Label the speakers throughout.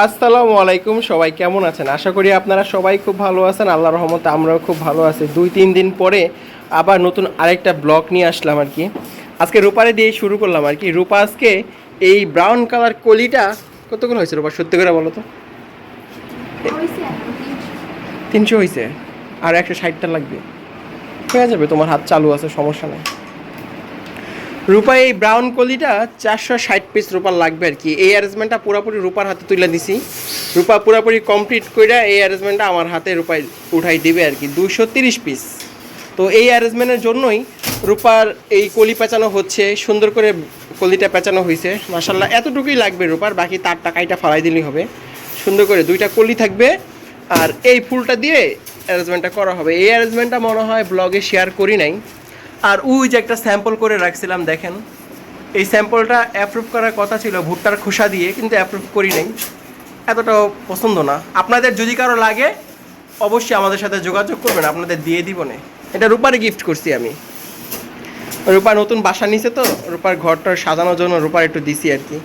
Speaker 1: আসসালামু আলাইকুম, সবাই কেমন আছেন? আশা করি আপনারা সবাই খুব ভালো আছেন। আল্লাহ রহমতে আমরাও খুব ভালো আছি। দুই তিন দিন পরে আবার নতুন আরেকটা ব্লগ নিয়ে আসলাম আর কি। আজকে রূপারে দিয়ে শুরু করলাম আর কি। রূপা, আজকে এই ব্রাউন কালার কলিটা কতগুলো হয়েছে রূপা? সত্যি করে বলো তো। তিনশো হয়েছে। আর একশো ষাটটা লাগবে। হয়ে যাবে, তোমার হাত চালু আছে, সমস্যা নেই। রূপা, এই ব্রাউন কলিটা চারশো ষাট পিস রূপার লাগবে আর কি। এই অ্যারেঞ্জমেন্টটা পুরোপুরি রূপার হাতে তুলে দিছি। রূপা পুরোপুরি কমপ্লিট করে এই অ্যারেঞ্জমেন্টটা আমার হাতে রূপায় উঠাই দিবে আর কি দুশো তিরিশ পিস তো এই অ্যারেঞ্জমেন্টের জন্যই রূপার এই কলি পেঁচানো হচ্ছে, সুন্দর করে কলিটা পেঁচানো হয়েছে মাসাল্লাহ এতটুকুই লাগবে রূপার, বাকি তার টাকাইটা ফালাই দিলেই হবে। সুন্দর করে দুইটা কলি থাকবে, আর এই ফুলটা দিয়ে অ্যারেঞ্জমেন্টটা করা হবে। এই অ্যারেঞ্জমেন্টটা মনে হয় ব্লগে শেয়ার করি নাই। আর ওই যে একটা স্যাম্পল করে রাখছিলাম, দেখেন। এই স্যাম্পলটা অ্যাপ্রুভ করার কথা ছিল ভুট্টার খোসা দিয়ে, কিন্তু অ্যাপ্রুভ করি নাই। এতটাও পছন্দ না। আপনাদের যদি কারও লাগে, অবশ্যই আমাদের সাথে যোগাযোগ করবেন, আপনাদের দিয়ে দিব না। এটা রূপারে গিফট করছি আমি। রূপা নতুন বাসা নিছে তো, রূপার ঘরটা সাজানোর জন্য রূপার একটু দিছি আর কি।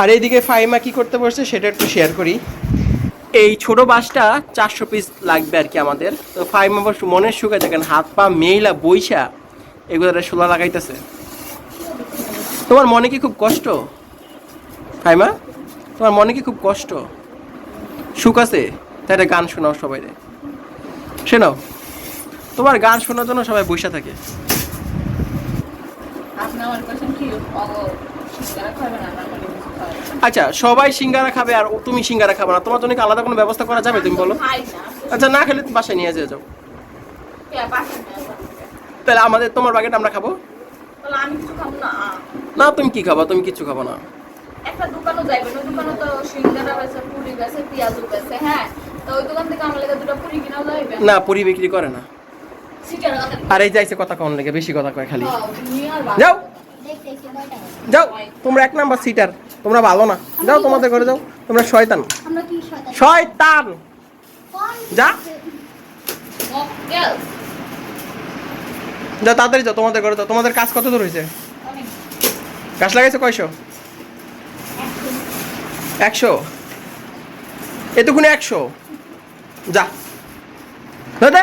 Speaker 1: আর এইদিকে ফাইমা কি করতে পারছে সেটা একটু শেয়ার করি। এই ছোট বাসটা চারশো পিস লাগবে আর কি আমাদের। তো ফাইভ মেম্বার মনের সুখে দেখেন, হাত পা মেইলা বইসা এগুলো শোলা লাগাইতেছে। তোমার মনে কি খুব কষ্ট? ফাইমা, তোমার মনে কি খুব কষ্ট? সুখ আছে? তাই একটা গান শোনাও সবাই রে শোনাও। তোমার গান শোনার জন্য সবাই বইসা থাকে।
Speaker 2: আপনি আমার কোশ্চেন কি?
Speaker 1: আচ্ছা সবাই সিঙ্গারা খাবে আর তুমি সিঙ্গারা খাবে না। তোমার জন্য আলাদা কোনো ব্যবস্থা করা যাবে তুমি বলো? আচ্ছা না খেলে তুমি বাসায় নিয়ে যেয়ে যাও।
Speaker 2: না
Speaker 1: তাহলে আমাদের তোমার বাগেট আমরা খাব?
Speaker 2: তাহলে আমি কিছু খাব না।
Speaker 1: না তুমি কি খাবা? তুমি কিচ্ছু খাব না।
Speaker 2: একটা দোকানও তো সিঙ্গারা পুরি হ্যাঁ? তো ওই দোকান থেকে আমার লেগে দুটো পুরি কিনাও যাইবেন
Speaker 1: না পুরি বিক্রি করে না। আর এই যাইছে কথা কম লেগে বেশি কথা কয় খালি। যাও। যাও তোমরা এক নাম্বার সিটার। তোমরা ভালো না। যাও তোমাদের ঘরে যাও। তোমরা শয়তান।
Speaker 3: শয়তান?
Speaker 1: যা। যা তাড়াতাড়ি যাও তোমাদের ঘরে যাও। তোমাদের কাজ কত দূর হয়েছে? গাছ লাগাইছে কয়শো? একশো। এতক্ষণে একশো। যা। দাও দে।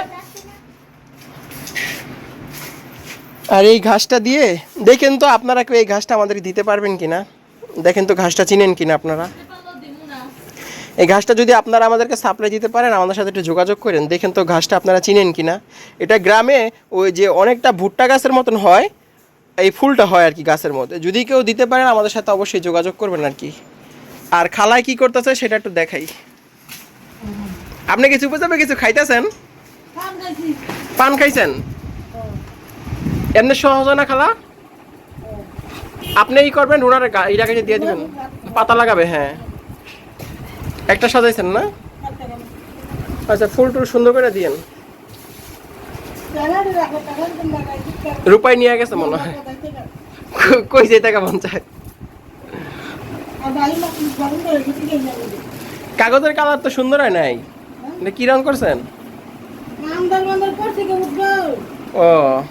Speaker 1: আর এই ঘাসটা দিয়ে দেখেন তো আপনারা কেউ এই ঘাসটা আমাদের দিতে পারবেন কিনা। দেখেন তো ঘাসটা চিনেন কিনা আপনারা? এই ঘাসটা যদি আপনারা আমাদেরকে সাপ্লাই দিতে পারেন আমাদের সাথে একটু যোগাযোগ করেন। দেখেন তো ঘাসটা আপনারা চিনেন কিনা? এটা গ্রামে ওই যে অনেকটা ভুট্টা গাছের মতন হয় এই ফুলটা হয় আর কি গাছের মধ্যে। যদি কেউ দিতে পারেন আমাদের সাথে অবশ্যই যোগাযোগ করবেন আর কি। আর খালায় কি করতেছে সেটা একটু দেখাই। আপনি কিছু উপজাবে কিছু খাইতেছেন? পান খাইছেন? এমনি সহজ না খালা? আপনি ই করবেন ওনার এটা কেটে দিয়ে দিবেন। পাতা লাগাবে হ্যাঁ। একটা সাজাইছেন না? আচ্ছা ফুল টুল সুন্দর করে দিয়েন। রূপাই নিয়ে গেছে মনে হয়। কই- যেতে কেমন চায় কাগজের কালার তো সুন্দর হয় নাই। কি রং করছেন? ও।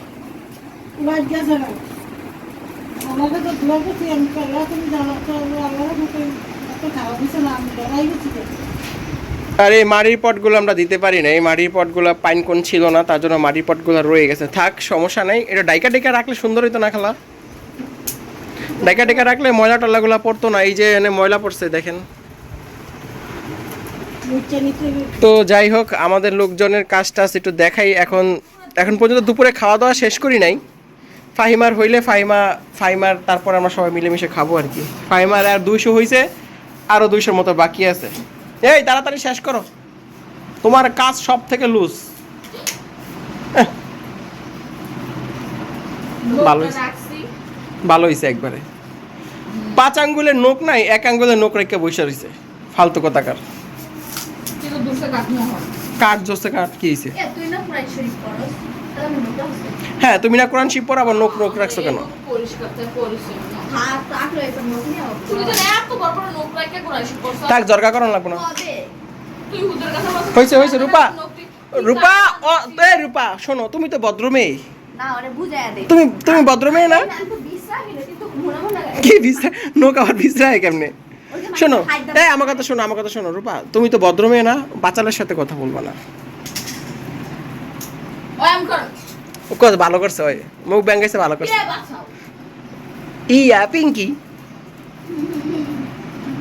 Speaker 1: আর এই মাটির পটগুলো আমরা দিতে পারি না এই মাটির পটগুলো পাইন কোন ছিল না তার জন্য মাটির পটগুলো রয়ে গেছে। থাক সমস্যা নেই এটা ডাইকা ডেকা রাখলে সুন্দর হইতো না খেলা। ডাইকা ডেকা রাখলে ময়লা টলাগুলো পড়তো না এই যে এনে ময়লা পড়ছে দেখেন। তো যাই হোক আমাদের লোকজনের কাজ টাজ একটু দেখাই এখন এখন পর্যন্ত দুপুরে খাওয়া দাওয়া শেষ করি নাই। ফাহিমার হইলে ফাহিমা ফাহিমার তারপর আমরা সবাই মিলেমিশে খাব আর কি। ফাহিমার আর দুইশো হয়েছে আরও দুইশোর মতো বাকি আছে। এই তাড়াতাড়ি শেষ করো। তোমার কাজ সব থেকে লুজ ভালো ভালো হয়েছে একবারে। পাঁচ আঙ্গুলের নোক নাই এক আঙ্গুলের নোক রেখে বসে রয়েছে ফালতু কথাকার কাঠ জোসে কাঠ কি হয়েছে
Speaker 2: তুই
Speaker 1: হ্যাঁ তুমি না কোরআন শিব পড়ো আবার নোক নোক রাখছো কেন?
Speaker 2: পরিষ্কার থেকে পরিচ্ছন্ন। হাত রাখলে এটা নোক নিয়ে তুমি তো এত বড় বড় নোক রাখে কোরআন শিব করছ
Speaker 1: থাক জরকা করানো লাগবো না।
Speaker 2: তুই
Speaker 1: হয়েছে হয়েছে রূপা। রূপা ও রূপা শোনো তুমি তো
Speaker 2: ওরে
Speaker 1: তুমি তুমি ভদ্রমেয়ে না?
Speaker 2: আমি তো বিশ্বাস কিন্তু
Speaker 1: কি বিশ্রা নোক আবার বিশ্রা কেমনে? শোনো এই আমার কথা শোনো আমার কথা শোনো রূপা তুমি তো ভদ্র মেয়ে না বাচ্চাদের সাথে কথা বলবা না।
Speaker 2: ওয়াম কর।
Speaker 1: কথা ভালো করছে ওই মুখ ব্যাঙ্গাইছে ভালো করছে। ইয়া পিঙ্কি?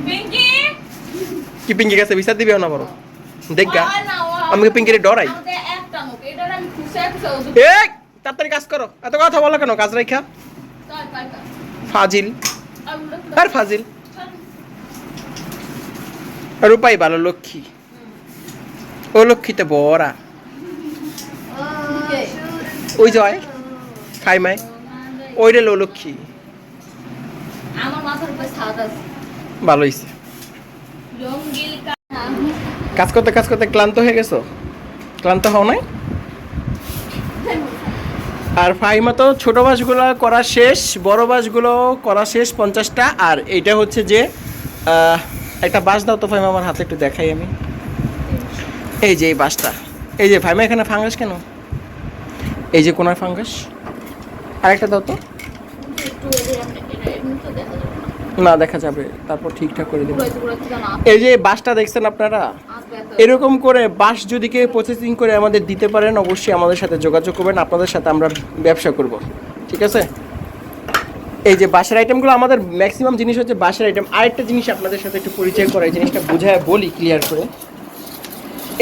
Speaker 2: পিঙ্কি?
Speaker 1: কি পিঙ্কি কাছে বিচার দিবে না বড়
Speaker 2: না,
Speaker 1: আমাকে পিঙ্কিরে ডরাই। তাড়াতাড়ি কাজ করো। এত কথা বলো কেন? কাজ রেখা। ফাজিল।
Speaker 2: আর
Speaker 1: আর ফাজিল। রূপাই ভালো লক্ষ্মী। ও লক্ষ্মীতে বড়া। ওই জয় খাই মাই। ওই রে লো লক্ষ্মী। ভালো হয়েছে কাজ করতে কাজ করতে ক্লান্ত হয়ে গেছো? ক্লান্ত হও নাই? আর ফাইমা তো ছোট বাসগুলো করা শেষ বড় বাসগুলো করা শেষ পঞ্চাশটা। আর এইটা হচ্ছে যে একটা বাস দাও তো ফাইমা আমার হাতে একটু দেখাই আমি। এই যে এই বাসটা। এই যে ফাইমা এখানে ফাঙ্গাস কেন? এই যে কোনার ফাঙ্গাস। আরেকটা দাও তো।
Speaker 2: না।
Speaker 1: দেখা যাবে। তারপর ঠিকঠাক করে দেবো। এই যে বাসটা দেখছেন আপনারা? এরকম করে বাস যদি কেউ প্রসেসিং করে আমাদের দিতে পারেন, অবশ্যই আমাদের সাথে যোগাযোগ করবেন। আপনাদের সাথে আমরা ব্যবসা করব। ঠিক আছে? এই যে বাসের আইটেমগুলো আমাদের ম্যাক্সিমাম জিনিস হচ্ছে বাসের আইটেম আরেকটা জিনিস আপনাদের সাথে একটু পরিচয় করে এই জিনিসটা বোঝায় বলি ক্লিয়ার করে।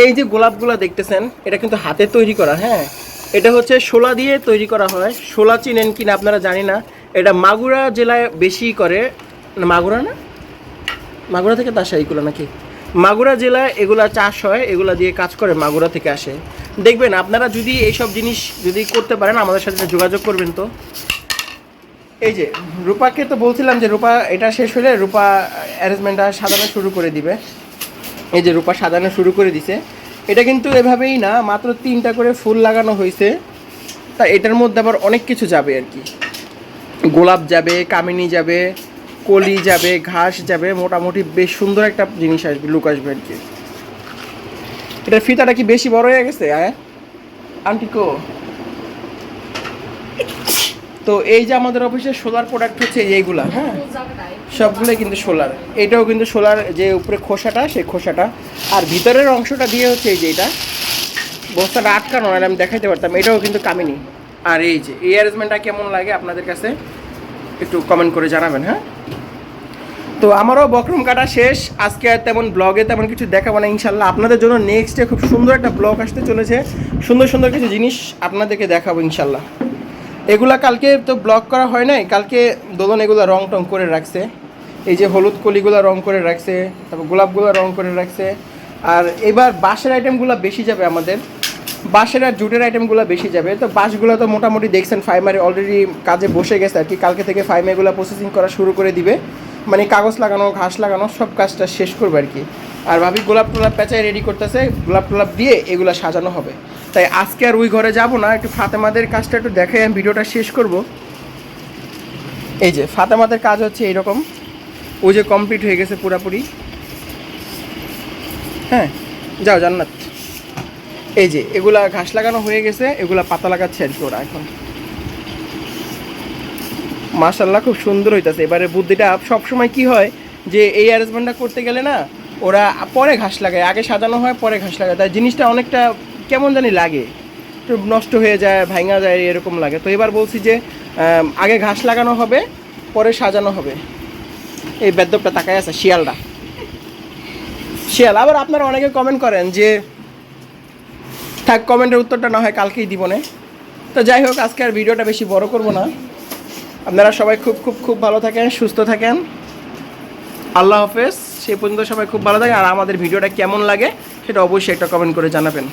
Speaker 1: এই যে গোলাপগুলো দেখতেছেন, এটা কিন্তু হাতে তৈরি করা হ্যাঁ? এটা হচ্ছে শোলা দিয়ে তৈরি করা হয়। শোলা চিনেন কিনা আপনারা জানি না। এটা মাগুরা জেলায় বেশি করে। মাগুরা না? মাগুরা থেকে তো আসে এইগুলো নাকি? মাগুরা জেলায় এগুলা চাষ হয়, এগুলা দিয়ে কাজ করে, মাগুরা থেকে আসে। দেখবেন, আপনারা যদি এইসব জিনিস যদি করতে পারেন, আমাদের সাথে যোগাযোগ করবেন তো। এই যে, রূপাকে তো বলছিলাম যে রূপা, এটা শেষ হলে রূপা অ্যারেঞ্জমেন্টটা সাজানো শুরু করে দিবে। এই যে রূপা সাজানো শুরু করে দিছে। এটা কিন্তু এভাবেই না, মাত্র তিনটা করে ফুল লাগানো হয়েছে তা এটার মধ্যে আবার অনেক কিছু যাবে আর কি। গোলাপ যাবে, কামিনি যাবে, কলি যাবে, ঘাস যাবে, মোটামুটি বেশ সুন্দর একটা জিনিস আসবে লুক আসবে আর কি। এটার ফিতাটা কি বেশি বড় হয়ে গেছে হ্যাঁ? আন্টি কো তো এই যে আমাদের অফিসের সোলার প্রোডাক্ট হচ্ছে এইগুলা হ্যাঁ? সবগুলোই কিন্তু সোলার এটাও কিন্তু সোলার যে উপরে খোসাটা, সেই খোসাটা। আর ভিতরের অংশটা দিয়ে হচ্ছে এই যে এটা। বস্তাটা আটকানো আমি দেখাইতে পারতাম। এটাও কিন্তু কামিনি। আর এই যে এই অ্যারেঞ্জমেন্টটা কেমন লাগে আপনাদের কাছে? একটু কমেন্ট করে জানাবেন হ্যাঁ? তো আমারও বকরম কাটা শেষ। আজকে আর তেমন ব্লগে তেমন কিছু দেখাবো না, ইনশাল্লাহ। আপনাদের জন্য নেক্সটে খুব সুন্দর একটা ব্লগ আসতে চলেছে। সুন্দর সুন্দর কিছু জিনিস আপনাদেরকে দেখাবো, ইনশাল্লাহ। এগুলা কালকে তো ব্লক করা হয় নাই। কালকে দোলন এগুলো রং টং করে রাখছে। এই যে হলুদ কলিগুলো রং করে রাখছে, তারপর গোলাপগুলো রং করে রাখছে। আর এবার বাঁশের আইটেমগুলো বেশি যাবে আমাদের। বাঁশের আর জুটের আইটেমগুলো বেশি যাবে। তো বাঁশগুলো তো মোটামুটি দেখছেন, ফাইমারে অলরেডি কাজে বসে গেছে আর কি। কালকে থেকে ফাইমারগুলো প্রসেসিং করা শুরু করে দিবে। মানে কাগজ লাগানো, ঘাস লাগানো, সব কাজটা শেষ করবে আর কি। আর ভাবি গোলাপ টোলাপ পেঁচায় রেডি করতেছে। গোলাপ টোলাপ দিয়ে এগুলো সাজানো হবে। তাই আজকে আর ওই ঘরে যাব না। একটু ফাতেমাদের কাজটা একটু দেখাই, আমি ভিডিওটা শেষ করব। এই যে, ফাতেমাদের কাজ হচ্ছে এইরকম। ওই যে কমপ্লিট হয়ে গেছে পুরাপুরি। হ্যাঁ যাও জান্নাত। এই যে, এগুলা ঘাস লাগানো হয়ে গেছে, এগুলা পাতা লাগাচ্ছে আর কি ওরা এখন। মাশাল্লাহ খুব সুন্দর হইতাছে। এবারে বুদ্ধিটা সবসময় কি হয়, যে এই অ্যারেঞ্জমেন্টটা করতে গেলে না, ওরা পরে ঘাস লাগায়। আগে সাজানো হয়, পরে ঘাস লাগায়। তাই জিনিসটা অনেকটা কেমন জানি লাগে। একটু নষ্ট হয়ে যায়, ভাঙা যায়, এরকম লাগে। তো এবার বলছি যে আগে ঘাস লাগানো হবে, পরে সাজানো হবে। এই বেদ্যপটা তাকায় আছে, শিয়ালটা। শিয়াল, আবার আপনারা অনেকে কমেন্ট করেন যে, থাক কমেন্টের উত্তরটা না হয় কালকেই দিব না। তো যাই হোক, আজকে আর ভিডিওটা বেশি বড় করব না। আপনারা সবাই খুব খুব খুব ভালো থাকেন, সুস্থ থাকেন। আল্লাহ হাফেজ। সেই পর্যন্ত সবাই খুব ভালো থাকেন। আর আমাদের ভিডিওটা কেমন লাগে, সেটা অবশ্যই একটা কমেন্ট করে জানাবেন।